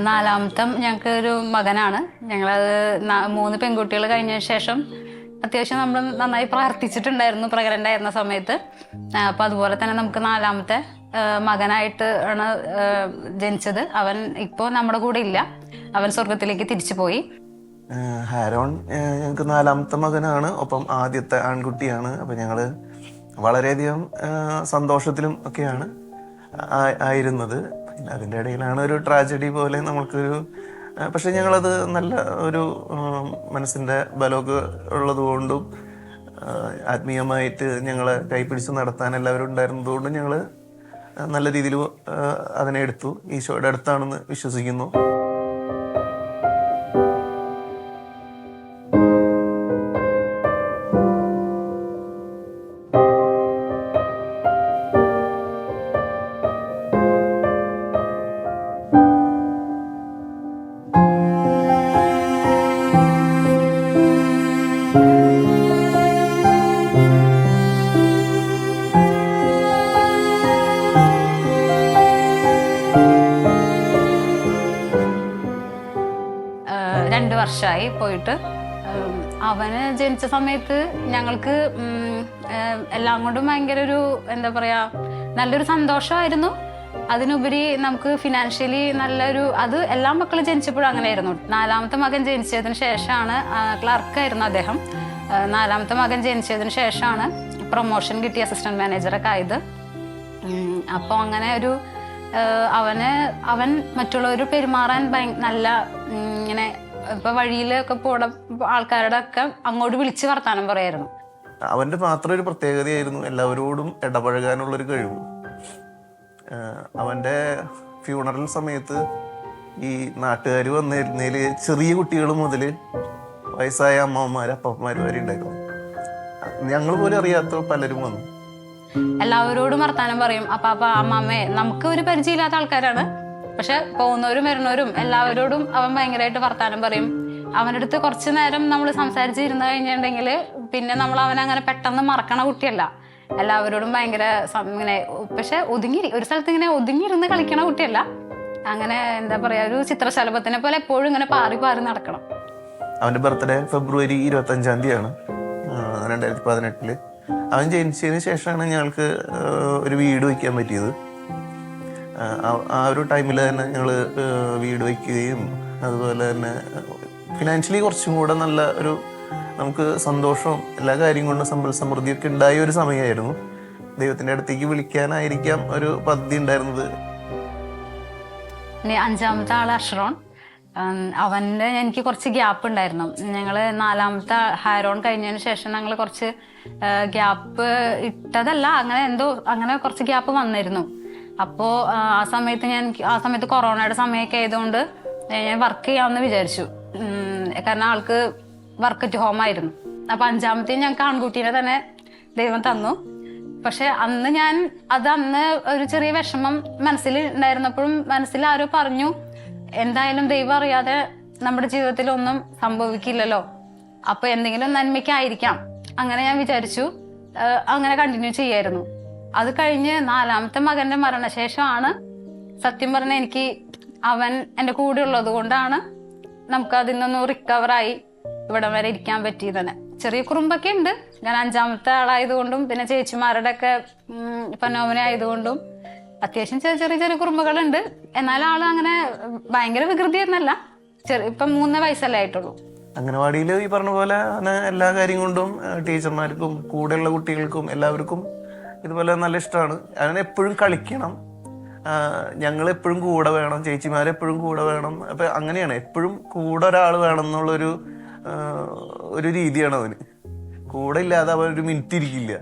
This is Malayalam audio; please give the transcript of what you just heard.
നാലാമത്തെ ഞങ്ങൾക്ക് ഒരു മകനാണ്. ഞങ്ങളത് മൂന്ന് പെൺകുട്ടികൾ കഴിഞ്ഞ ശേഷം അത്യാവശ്യം നമ്മൾ നന്നായി പ്രാർത്ഥിച്ചിട്ടുണ്ടായിരുന്നു ആയിരുന്ന സമയത്ത്. അപ്പോൾ അതുപോലെ തന്നെ നമുക്ക് നാലാമത്തെ മകനായിട്ട് ആണ് ജനിച്ചത്. അവൻ ഇപ്പോൾ നമ്മുടെ കൂടെ ഇല്ല. അവൻ സ്വർഗത്തിലേക്ക് തിരിച്ചു പോയി. ഹാരോൺ ഞങ്ങൾക്ക് നാലാമത്തെ മകനാണ്. ഒപ്പം ആദ്യത്തെ ആൺകുട്ടിയാണ്. അപ്പം ഞങ്ങൾ വളരെയധികം സന്തോഷത്തിലും ഒക്കെയാണ് ആയിരുന്നത്. അതിന്റെ ഇടയിലാണ് ഒരു ട്രാജഡി പോലെ നമുക്കൊരു പക്ഷെ ഞങ്ങളത് നല്ല ഒരു മനസ്സിന്റെ ബലമൊക്കെ ഉള്ളതുകൊണ്ടും ആത്മീയമായിട്ട് ഞങ്ങളെ കൈപിടിച്ച് നടത്താൻ എല്ലാവരും ഉണ്ടായിരുന്നതുകൊണ്ടും ഞങ്ങൾ നല്ല രീതിയിൽ അതിനെ എടുത്തു. ഈശോയുടെ അടുത്താണെന്ന് വിശ്വസിക്കുന്നു. രണ്ട് വർഷമായി പോയിട്ട്. അവന് ജനിച്ച സമയത്ത് ഞങ്ങൾക്ക് എല്ലാം കൊണ്ടും ഭയങ്കര ഒരു എന്താ പറയാ നല്ലൊരു സന്തോഷമായിരുന്നു. അതിനുപരി നമുക്ക് ഫിനാൻഷ്യലി നല്ലൊരു അത് എല്ലാ മക്കളും ജനിച്ചപ്പോഴും അങ്ങനെയായിരുന്നു. നാലാമത്തെ മകൻ ജനിച്ചതിന് ശേഷമാണ് ക്ലർക്കായിരുന്നു അദ്ദേഹം. നാലാമത്തെ മകൻ ജനിച്ചതിന് ശേഷമാണ് പ്രൊമോഷൻ കിട്ടിയ അസിസ്റ്റന്റ് മാനേജറൊക്കെ ആയത്. അപ്പോൾ അങ്ങനെ ഒരു അവന് അവൻ മറ്റുള്ളവർ പെരുമാറാൻ നല്ല ഇങ്ങനെ ഇപ്പൊ വഴിയിലൊക്കെ പോട ആൾക്കാരുടെ ഒക്കെ അങ്ങോട്ട് വിളിച്ച് വർത്താനം പറയായിരുന്നു. അവന്റെ മാത്രം ഒരു പ്രത്യേകതയായിരുന്നു എല്ലാവരോടും ഇടപഴകാനുള്ള ഒരു കഴിവ് അവന്റെ ഫ്യൂണറൽ സമയത്ത് ഈ നാട്ടുകാർ വന്നിരുന്നതിൽ ചെറിയ കുട്ടികൾ മുതൽ വയസ്സായ അമ്മമാർ അപ്പന്മാർ വരെ ഉണ്ടായിരുന്നു. ഞങ്ങൾ പോലും അറിയാത്ത പലരും വന്നു. എല്ലാവരോടും വർത്താനം പറയും. അപ്പാപ്പ അമ്മാമ്മേ നമുക്ക് ഒരു പരിചയമില്ലാത്ത ആൾക്കാരാണ്. പക്ഷെ പോകുന്നവരും വരുന്നവരും എല്ലാവരോടും അവൻ ഭയങ്കരമായിട്ട് വർത്താനം പറയും. അവന്റെ അടുത്ത് കുറച്ച് നേരം നമ്മൾ സംസാരിച്ചിരുന്നു കഴിഞ്ഞിട്ടുണ്ടെങ്കിൽ പിന്നെ നമ്മൾ അവനെ അങ്ങനെ പെട്ടെന്ന് മറക്കണ കുട്ടിയല്ല. എല്ലാവരോടും ഭയങ്കര ഇങ്ങനെ പക്ഷെ ഒതുങ്ങി ഒരു സ്ഥലത്ത് ഇങ്ങനെ ഒതുങ്ങിയിരുന്ന് കളിക്കണ കുട്ടിയല്ല. അങ്ങനെ എന്താ പറയാ ഒരു ചിത്രശലഭത്തിനെ പോലെ എപ്പോഴും ഇങ്ങനെ പാറി പാറി നടക്കണം. അവന്റെ ബർത്ത്ഡേ ഫെബ്രുവരി ഇരുപത്തി അഞ്ചാം തീയതിയാണ് രണ്ടായിരത്തി പതിനെട്ടിൽ. അവൻ ജനിച്ചതിന് ശേഷമാണ് ഞങ്ങൾക്ക് ഒരു വീട് വയ്ക്കാൻ പറ്റിയത്. ആ- ഒരു ടൈമിൽ തന്നെ ഞങ്ങൾ വീട് വയ്ക്കുകയും അതുപോലെ തന്നെ ഫിനാൻഷ്യലി കുറച്ചും കൂടെ നല്ല ഒരു നമുക്ക് സന്തോഷവും എല്ലാ കാര്യം കൊണ്ടും സമ്പൽ സമൃദ്ധിയൊക്കെ ഉണ്ടായ ഒരു സമയമായിരുന്നു ദൈവത്തിന്റെ അടുത്തേക്ക് വിളിക്കാനായിരിക്കാം ഒരു പദ്ധതി ഉണ്ടായിരുന്നത്. അഞ്ചാമത്തെ ആൾ അഷ്റോൺ. അവന്റെ എനിക്ക് കുറച്ച് ഗ്യാപ്പ് ഉണ്ടായിരുന്നു. ഞങ്ങൾ നാലാമത്തെ ഹാരോൺ കഴിഞ്ഞതിന് ശേഷം ഞങ്ങൾ കുറച്ച് ഗ്യാപ്പ് ഇട്ടതല്ല അങ്ങനെ എന്തോ അങ്ങനെ കുറച്ച് ഗ്യാപ്പ് വന്നിരുന്നു. അപ്പോൾ ആ സമയത്ത് ഞാൻ ആ സമയത്ത് കൊറോണയുടെ സമയമൊക്കെ ആയതുകൊണ്ട് ഞാൻ വർക്ക് ചെയ്യാമെന്ന് വിചാരിച്ചു. കാരണം ആൾക്ക് വർക്ക് അറ്റ് ഹോം ആയിരുന്നു. അപ്പോൾ അഞ്ചാമത്തെ ഞങ്ങൾക്ക് ആൺകുട്ടീനെ തന്നെ ദൈവം തന്നു. പക്ഷെ അന്ന് ഞാൻ അത് അന്ന് ഒരു ചെറിയ വിഷമം മനസ്സിൽ ഉണ്ടായിരുന്നപ്പോഴും മനസ്സിൽ ആരോ പറഞ്ഞു എന്തായാലും ദൈവം അറിയാതെ നമ്മുടെ ജീവിതത്തിൽ ഒന്നും സംഭവിക്കില്ലല്ലോ. അപ്പൊ എന്തെങ്കിലും നന്മയ്ക്കായിരിക്കാം. അങ്ങനെ ഞാൻ വിചാരിച്ചു. അങ്ങനെ കണ്ടിന്യൂ ചെയ്യായിരുന്നു. അത് കഴിഞ്ഞ് നാലാമത്തെ മകന്റെ മരണശേഷമാണ് സത്യം പറഞ്ഞ എനിക്ക് അവൻ എന്റെ കൂടെ ഉള്ളത് കൊണ്ടാണ് നമുക്ക് അതിൽ നിന്നൊന്ന് റിക്കവറായി ഇവിടെ വരെ ഇരിക്കാൻ പറ്റിയത്. തന്നെ ചെറിയ കുറുമ്പൊക്കെ ഉണ്ട്. ഞാൻ അഞ്ചാമത്തെ ആളായതുകൊണ്ടും പിന്നെ ചേച്ചിമാരുടെ ഒക്കെ പനോമന ആയതുകൊണ്ടും അത്യാവശ്യം ചെറിയ ചെറിയ ചെറിയ കുറുമ്പുകളുണ്ട്. എന്നാൽ ആൾ അങ്ങനെ ഭയങ്കര വികൃതിയൊന്നല്ല ചെറിയ ഇപ്പം മൂന്ന് വയസ്സല്ലേ ആയിട്ടുള്ളൂ. അംഗനവാടിയിൽ ഈ പറഞ്ഞ പോലെ എല്ലാ കാര്യം കൊണ്ടും ടീച്ചർമാർക്കും കൂടെയുള്ള കുട്ടികൾക്കും എല്ലാവർക്കും ഇതുപോലെ നല്ല ഇഷ്ടമാണ്. അങ്ങനെ എപ്പോഴും കളിക്കണം. ഞങ്ങൾ എപ്പോഴും കൂടെ വേണം ചേച്ചിമാരെപ്പോഴും കൂടെ വേണം. അപ്പം അങ്ങനെയാണ്. എപ്പോഴും കൂടെ ഒരാൾ വേണം എന്നുള്ളൊരു ഒരു രീതിയാണ് അവന്. കൂടെ ഇല്ലാതെ അവൻ ഒരു മിനിറ്റ് ഇരിക്കില്ല.